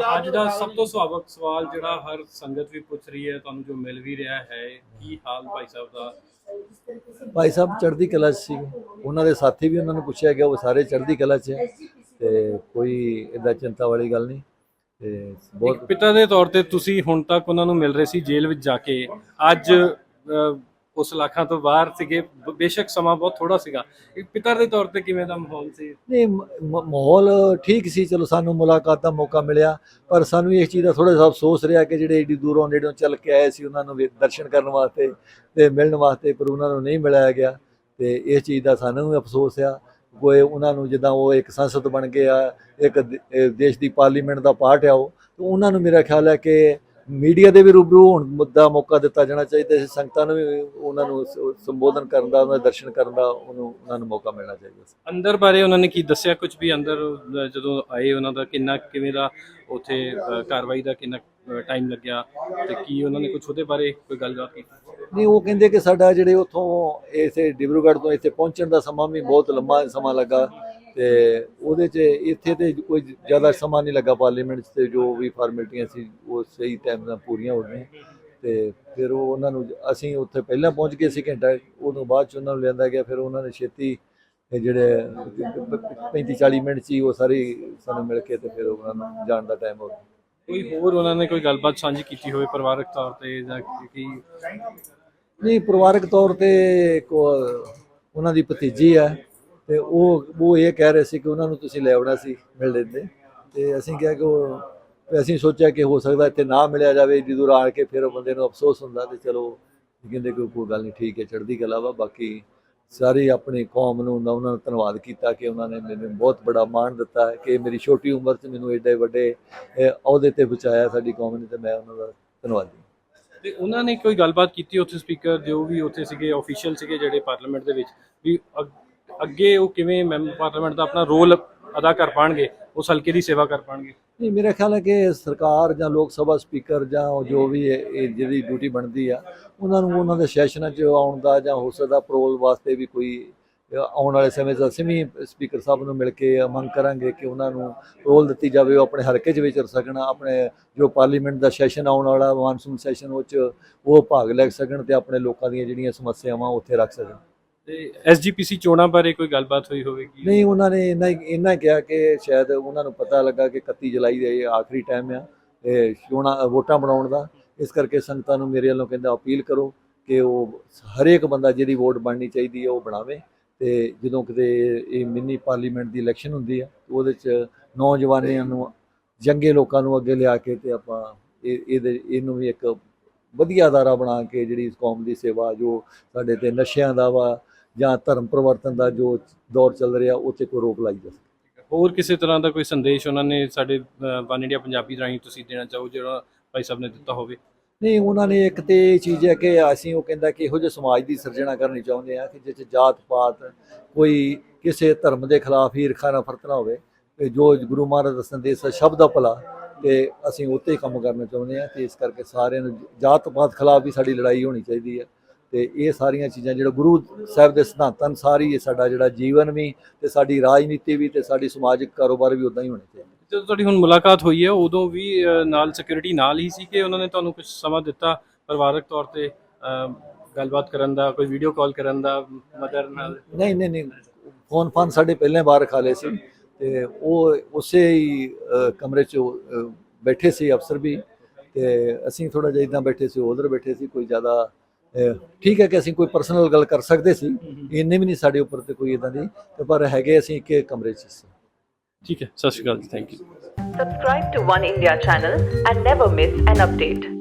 ਅੱਜ ਦਾ ਸਭ ਤੋਂ ਸੁਭਾਵਕ ਸਵਾਲ ਜਿਹੜਾ ਹਰ ਸੰਗਤ ਵੀ ਪੁੱਛ ਰਹੀ ਹੈ ਤੁਹਾਨੂੰ ਜੋ ਮਿਲ ਵੀ ਰਿਹਾ ਹੈ ਕੀ ਹਾਲ ਭਾਈ ਸਾਹਿਬ ਦਾ? ਭਾਈ ਸਾਹਿਬ ਚੜ੍ਹਦੀ ਕਲਾ 'ਚ ਸੀ। ਉਹਨਾਂ ਦੇ ਸਾਥੀ ਵੀ ਉਹਨਾਂ ਨੂੰ ਪੁੱਛਿਆ ਗਿਆ ਉਹ ਸਾਰੇ ਚੜ੍ਹਦੀ ਕਲਾ 'ਚ ਹੈ। ਤੇ ਕੋਈ ਇਦਾਂ ਚਿੰਤਾ ਵਾਲੀ ਗੱਲ ਨਹੀਂ। ਤੇ ਬਹੁਤ ਪਿਤਾ ਦੇ ਤੌਰ ਤੇ ਤੁਸੀਂ ਹੁਣ ਤੱਕ ਉਹਨਾਂ ਨੂੰ ਮਿਲ ਰਹੇ ਸੀ ਜੇਲ੍ਹ ਵਿੱਚ ਜਾ ਕੇ। ਅੱਜ ਅਹ, ਉਸ ਤੋਂ ਬਾਹਰ ਸੀਗੇ। ਬ- ਬੇਸ਼ੱਕ ਸਮਾਂ ਬਹੁਤ ਥੋੜਾ ਸੀਗਾ। ਇੱਕ ਪਿਤਾ ਦੇ ਤੌਰ ਤੇ ਕਿਵੇਂ ਦਾ ਮਾਹੌਲ ਸੀ? ਨਹੀਂ ਮ- ਮ- ਮਾਹੌਲ ਠੀਕ ਸੀ। ਚਲੋ ਸਾਨੂੰ ਮੁਲਾਕਾਤ ਦਾ ਮੌਕਾ ਮਿਲਿਆ। ਪਰ ਸਾਨੂੰ ਇਸ ਚੀਜ਼ ਦਾ ਥੋੜਾ ਜਿਹਾ ਅਫਸੋਸ ਰਿਹਾ ਕਿ ਜਿਹੜੇ ਏਡੀ ਦੂਰੋਂ ਨੇੜੋਂ ਚੱਲ ਕੇ ਆਏ ਸੀ ਉਹਨਾਂ ਨੂੰ ਵੀ ਦਰਸ਼ਨ ਕਰਨ ਵਾਸਤੇ ਤੇ ਮਿਲਣ ਵਾਸਤੇ ਪਰ ਉਹਨਾਂ ਨੂੰ ਨਹੀਂ ਮਿਲਾਇਆ ਗਿਆ। ਤੇ ਇਸ ਚੀਜ਼ ਦਾ ਸਾਨੂੰ ਵੀ ਅਫਸੋਸ ਆ ਕੋਈ ਉਹਨਾਂ ਨੂੰ ਜਿੱਦਾਂ ਉਹ ਇੱਕ ਸੰਸਦ ਬਣ ਗਏ ਆ ਇੱਕ ਦ- ਇਹ ਦੇਸ਼ ਦੀ ਪਾਰਲੀਮੈਂਟ ਦਾ ਪਾਰਟ ਆ ਉਹ ਤੇ ਉਹਨਾਂ ਨੂੰ ਮੇਰਾ ਖਿਆਲ ਹੈ ਕਿ ਮੀਡੀਆ ਦੇ ਵੀ ਰੂਬਰੂ ਹੋਣ ਮੁੱਦਾ ਮੌਕਾ ਦਿੱਤਾ ਜਾਣਾ ਚਾਹੀਦਾ ਸੀ ਸੰਗਤਾਂ ਨੂੰ ਵੀ ਉਹਨਾਂ ਨੂੰ ਸੰਬੋਧਨ ਕਰਨ ਦਾ ਉਹਨਾਂ ਦੇ ਦਰਸ਼ਨ ਕਰਨ ਦਾ ਉਹਨੂੰ ਉਹਨਾਂ ਨੂੰ ਮੌਕਾ ਮਿਲਣਾ ਚਾਹੀਦਾ ਸੀ। ਅੰਦਰ ਬਾਰੇ ਉਹਨਾਂ ਨੇ ਕੀ ਦੱਸਿਆ ਕੁਝ ਵੀ? ਅੰਦਰ ਜਦੋਂ ਆਏ ਉਹਨਾਂ ਦਾ ਕਿੰਨਾ ਕਿਵੇਂ ਦਾ ਉੱਥੇ ਕਾਰਵਾਈ ਦਾ ਕਿੰਨਾ ਟਾਈਮ ਲੱਗਿਆ ਤੇ ਕੀ ਉਹਨਾਂ ਨੇ ਕੁਝ ਉਹਦੇ ਬਾਰੇ ਕੋਈ ਗੱਲਬਾਤ ਕੀਤੀ? ਨਹੀਂ ਉਹ ਕਹਿੰਦੇ ਕਿ ਸਾਡਾ ਜਿਹੜੇ ਉਥੋਂ ਇਸੇ ਡਿਬਰੂਗੜ੍ਹ ਤੋਂ ਇੱਥੇ ਪਹੁੰਚਣ ਦਾ ਸਮਾਂ ਵੀ ਬਹੁਤ ਲੰਮਾ ਸਮਾਂ ਲੱਗਾ। ਤੇ ਉਹਦੇ 'ਚ ਇੱਥੇ ਤੇ ਕੋਈ ਜ਼ਿਆਦਾ ਸਮਾਂ ਨਹੀਂ ਲੱਗਾ ਪਾਰਲੀਮੈਂਟ 'ਚ ਤੇ ਜੋ ਵੀ ਫਾਰਮੈਲਿਟੀਆਂ ਸੀ ਉਹ ਸਹੀ ਟਾਈਮ ਨਾਲ ਪੂਰੀਆਂ ਹੋ ਗਈਆਂ। ਤੇ ਫਿਰ ਉਹ ਉਹਨਾਂ ਨੂੰ ਅਸੀਂ ਉੱਥੇ ਪਹਿਲਾਂ ਪਹੁੰਚ ਗਏ ਸੀ ਘੰਟਾ ਉਦੋਂ ਬਾਅਦ 'ਚ ਉਹਨਾਂ ਨੂੰ ਲਿਆਂਦਾ ਗਿਆ ਫਿਰ ਉਹਨਾਂ ਨੇ ਛੇਤੀ ਇਹ ਜਿਹੜੇ 35 40 ਮਿੰਟ ਹੀ ਉਹ ਸਾਰੀ ਸਾਨੂੰ ਮਿਲ ਕੇ ਤੇ ਫਿਰ ਉਹਨਾਂ ਨੂੰ ਜਾਣ ਦਾ ਟਾਈਮ ਹੋ ਗਿਆ। ਕੋਈ ਹੋਰ ਉਹਨਾਂ ਨੇ ਕੋਈ ਗੱਲਬਾਤ ਸਾਂਝੀ ਕੀਤੀ ਹੋਵੇ ਪਰਿਵਾਰਕ ਤੌਰ ਤੇ ਜਾਂ ਕੀ ਨਹੀਂ ਪਰਿਵਾਰਕ ਤੌਰ ਤੇ ਉਹ- ਉਹਨਾਂ ਦੀ ਭਤੀਜੀ ਹੈ ਤੇ ਉਹ ਉਹ ਇਹ ਕਹਿ ਰਹੇ ਸੀ ਕਿ ਉਹਨਾਂ ਨੂੰ ਤੁਸੀਂ ਲੈ ਆਉਣਾ ਸੀ ਮਿਲ ਲੈਂਦੇ ਤੇ ਅਸੀਂ ਕਿਹਾ ਕਿ ਉਹ ਅਸੀਂ ਸੋਚਿਆ ਕਿ ਹੋ ਸਕਦਾ ਇੱਥੇ ਨਾ ਮਿਲਿਆ ਜਾਵੇ ਜਦੋਂ ਆਣ ਕੇ ਫਿਰ ਉਹ ਬੰਦੇ ਨੂੰ ਅਫਸੋਸ ਹੁੰਦਾ ਤੇ ਚਲੋ ਕਹਿੰਦੇ ਕਿ ਕੋਈ ਗੱਲ ਨਹੀਂ, ਠੀਕ ਹੈ, ਚੜ੍ਹਦੀ ਕਲਾ ਵਾ। ਬਾਕੀ ਸਾਰੀ ਆਪਣੀ ਕੌਮ ਨੂੰ ਉਹਨਾਂ ਉਹਨਾਂ ਨੂੰ ਧੰਨਵਾਦ ਕੀਤਾ ਕਿ ਉਹਨਾਂ ਨੇ ਮੈਨੂੰ ਬਹੁਤ ਬੜਾ ਮਾਣ ਦਿੱਤਾ ਕਿ ਮੇਰੀ ਛੋਟੀ ਉਮਰ 'ਚ ਮੈਨੂੰ ਐਡੇ ਵੱਡੇ ਅਹੁਦੇ ਤੇ ਪਹੁੰਚਾਇਆ ਸਾਡੀ ਕੌਮ ਨੇ ਤੇ ਮੈਂ ਉਹਨਾਂ ਦਾ ਧੰਨਵਾਦੀ ਤੇ ਉਹਨਾਂ ਨੇ ਕੋਈ ਗੱਲਬਾਤ ਕੀਤੀ ਉੱਥੇ ਸਪੀਕਰ ਜੋ ਵੀ ਉੱਥੇ ਸੀਗੇ ਅਫੀਸ਼ੀਅਲ ਸੀਗੇ ਜਿਹੜੇ ਪਾਰਲੀਮੈਂਟ ਦੇ ਵਿੱਚ, ਵੀ ਅੱਗੇ ਉਹ ਕਿਵੇਂ ਮੈਂਬਰ ਪਾਰਲੀਮੈਂਟ ਦਾ ਆਪਣਾ ਰੋਲ ਅਦਾ ਕਰ ਪਾਣਗੇ ਉਸ ਹਲਕੇ ਦੀ ਸੇਵਾ ਕਰ ਪਾਣਗੇ? ਨਹੀਂ, ਮੇਰਾ ਖਿਆਲ ਹੈ ਕਿ ਸਰਕਾਰ ਜਾਂ ਲੋਕ ਸਭਾ ਸਪੀਕਰ ਜਾਂ ਜੋ ਵੀ ਇਹ ਜਿਹੜੀ ਡਿਊਟੀ ਬਣਦੀ ਆ, ਉਹਨਾਂ ਨੂੰ ਉਹਨਾਂ ਦੇ ਸੈਸ਼ਨਾਂ 'ਚ ਆਉਣ ਦਾ ਜਾਂ ਹੋ ਸਕਦਾ ਪ੍ਰੋਲ ਵਾਸਤੇ ਵੀ ਕੋਈ, ਆਉਣ ਵਾਲੇ ਸਮੇਂ 'ਚ ਅਸੀਂ ਵੀ ਸਪੀਕਰ ਸਾਹਿਬ ਨੂੰ ਮਿਲ ਕੇ ਮੰਗ ਕਰਾਂਗੇ ਕਿ ਉਹਨਾਂ ਨੂੰ ਰੋਲ ਦਿੱਤੀ ਜਾਵੇ, ਉਹ ਆਪਣੇ ਹਲਕੇ 'ਚ ਵਿਚਰ ਸਕਣ, ਆਪਣੇ ਜੋ ਪਾਰਲੀਮੈਂਟ ਦਾ ਸੈਸ਼ਨ ਆਉਣ ਵਾਲਾ, ਮਾਨਸੂਨ ਸੈਸ਼ਨ ਉਹ 'ਚ ਉਹ ਭਾਗ ਲੈ ਸਕਣ ਤੇ ਆਪਣੇ ਲੋਕਾਂ ਦੀਆਂ ਜਿਹੜੀਆਂ ਸਮੱਸਿਆਵਾਂ ਉੱਥੇ ਰੱਖ ਸਕਣ। ਤੇ ਐਸਜੀਪੀਸੀ ਚੋਣਾਂ ਬਾਰੇ ਕੋਈ ਗੱਲਬਾਤ ਹੋਈ ਹੋਵੇਗੀ? ਨਹੀਂ, ਉਹਨਾਂ ਨੇ ਇੰਨਾ ਹੀ- ਇੰਨਾ ਹੀ ਕਿਹਾ ਕਿ ਸ਼ਾਇਦ ਉਹਨਾਂ ਨੂੰ ਪਤਾ ਲੱਗਾ ਕਿ 31 ਜੁਲਾਈ ਦਾ ਇਹ ਆਖਰੀ ਟਾਈਮ ਆ ਇਹ ਚੋਣਾਂ ਵੋਟਾਂ ਬਣਾਉਣ ਦਾ। ਇਸ ਕਰਕੇ ਸੰਗਤਾਂ ਨੂੰ ਮੇਰੇ ਵੱਲੋਂ ਕਹਿੰਦਾ ਅਪੀਲ ਕਰੋ ਕਿ ਉਹ ਹਰੇਕ ਬੰਦਾ ਜਿਹਦੀ ਵੋਟ ਬਣਨੀ ਚਾਹੀਦੀ ਹੈ ਉਹ ਬਣਾਵੇ। ਤੇ ਜਦੋਂ ਕਿਤੇ ਇਹ ਮਿੰਨੀ ਪਾਰਲੀਮੈਂਟ ਦੀ ਇਲੈਕਸ਼ਨ ਹੁੰਦੀ ਆ ਉਹਦੇ ਚ ਨੌਜਵਾਨਾਂ ਨੂੰ, ਜੰਗੇ ਲੋਕਾਂ ਨੂੰ ਅੱਗੇ ਲਿਆ ਕੇ ਤੇ ਆਪਾਂ ਇਹ ਇਹਦੇ ਇਹਨੂੰ ਵੀ ਇੱਕ ਵਧੀਆ ਅਦਾਰਾ ਬਣਾ ਕੇ ਜਿਹੜੀ ਇਸ ਕੌਮ ਦੀ ਸੇਵਾ, ਜੋ ਸਾਡੇ ਤੇ ਨਸ਼ਿਆਂ ਦਾ ਵਾ ਜਾਂ ਧਰਮ ਪਰਿਵਰਤਨ ਦਾ ਜੋ ਦੌਰ ਚੱਲ ਰਿਹਾ ਉੱਥੇ ਕੋਈ ਰੋਕ ਲਾਈ ਜਾ ਸਕੇ ਹੋਰ ਕਿਸੇ ਤਰ੍ਹਾਂ ਦਾ ਕੋਈ ਸੰਦੇਸ਼ ਉਹਨਾਂ ਨੇ ਸਾਡੇ ਵਨ ਇੰਡੀਆ ਪੰਜਾਬੀ ਰਾਹੀਂ ਤੁਸੀਂ ਦੇਣਾ ਚਾਹੋ ਜਿਹੜਾ ਭਾਈ ਸਾਹਿਬ ਨੇ ਦਿੱਤਾ ਹੋਵੇ? ਨਹੀਂ ਉਹਨਾਂ ਨੇ ਇੱਕ ਤੇ ਇਹ ਚੀਜ਼ ਹੈ ਕਿ ਅਸੀਂ ਉਹ ਕਹਿੰਦਾ ਕਿ ਇਹੋ ਜਿਹੇ ਸਮਾਜ ਦੀ ਸਿਰਜਣਾ ਕਰਨੀ ਚਾਹੁੰਦੇ ਆ ਕਿ ਜਿਸ 'ਚ ਜਾਤ ਪਾਤ ਕੋਈ ਕਿਸੇ ਧਰਮ ਦੇ ਖਿਲਾਫ ਈਰਖਾ ਨਫ਼ਰਤ ਨਾ ਹੋਵੇ। ਤੇ ਜੋ ਗੁਰੂ ਮਹਾਰਾਜ ਦਾ ਸੰਦੇਸ਼ ਹੈ ਸ਼ਬਦ ਦਾ ਭਲਾ ਤੇ ਅਸੀਂ ਉੱਤੇ ਹੀ ਕੰਮ ਕਰਨਾ ਚਾਹੁੰਦੇ ਆ ਤੇ ਇਸ ਕਰਕੇ ਸਾਰਿਆਂ ਨੂੰ ਜਾਤ ਪਾਤ ਖਿਲਾਫ ਵੀ ਸਾਡੀ ਲੜਾਈ ਹੋਣੀ ਚਾਹੀਦੀ ਹੈ। ਤੇ ਇਹ ਸਾਰੀਆਂ ਚੀਜ਼ਾਂ ਜਿਹੜਾ ਗੁਰੂ ਸਾਹਿਬ ਦੇ ਸਿਧਾਂਤਾਂ ਅਨੁਸਾਰ ਹੀ ਇਹ ਸਾਡਾ ਜਿਹੜਾ ਜੀਵਨ ਵੀ ਤੇ ਸਾਡੀ ਰਾਜਨੀਤੀ ਵੀ ਤੇ ਸਾਡੀ ਸਮਾਜਿਕ ਕਾਰੋਬਾਰ ਵੀ ਉਦਾਂ ਹੀ ਹੋਣੇ ਚਾਹੀਦੇ ਜਦੋਂ ਤੁਹਾਡੀ ਹੁਣ ਮੁਲਾਕਾਤ ਹੋਈ ਹੈ ਉਦੋਂ ਵੀ ਨਾਲ ਸਿਕਿਉਰਿਟੀ ਨਾਲ ਹੀ ਸੀ ਕਿ ਉਹਨਾਂ ਨੇ ਤੁਹਾਨੂੰ ਕੁਝ ਸਮਾਂ ਦਿੱਤਾ ਪਰਿਵਾਰਕ ਤੌਰ ਤੇ ਗੱਲਬਾਤ ਕਰਨ ਦਾ ਕੋਈ ਵੀਡੀਓ ਕਾਲ ਕਰਨ ਦਾ ਮਦਰ ਨਾਲ? ਨਹੀਂ ਨਹੀਂ ਨਹੀਂ ਫੋਨ ਫਾਨ ਸਾਡੇ ਪਹਿਲਾਂ ਬਾਹਰ ਖਾ ਲਏ ਸੀ ਤੇ ਉਹ ਉਸੇ ਹੀ ਕਮਰੇ 'ਚ ਬੈਠੇ ਸੀ ਅਫਸਰ ਵੀ ਤੇ ਅਸੀਂ ਥੋੜਾ ਜਿਹਾ ਇਦਾਂ ਬੈਠੇ ਸੀ ਉਧਰ ਬੈਠੇ ਸੀ ਕੋਈ ਜ਼ਿਆਦਾ ਠੀਕ ਹੈ ਕਿ ਅਸੀਂ ਕੋਈ ਪਰਸਨਲ ਗੱਲ ਕਰ ਸਕਦੇ ਸੀ ਇੰਨੇ ਵੀ ਨਹੀਂ ਸਾਡੇ ਉੱਪਰ ਤੇ ਕੋਈ ਇਦਾਂ ਦੀ ਪਰ ਹੈਗੇ ਅਸੀਂ ਇੱਕ ਕਮਰੇ 'ਚ ਸੀ ਠੀਕ ਹੈ Sat Sri Akal ji thank you Subscribe to One India channel and never miss an update.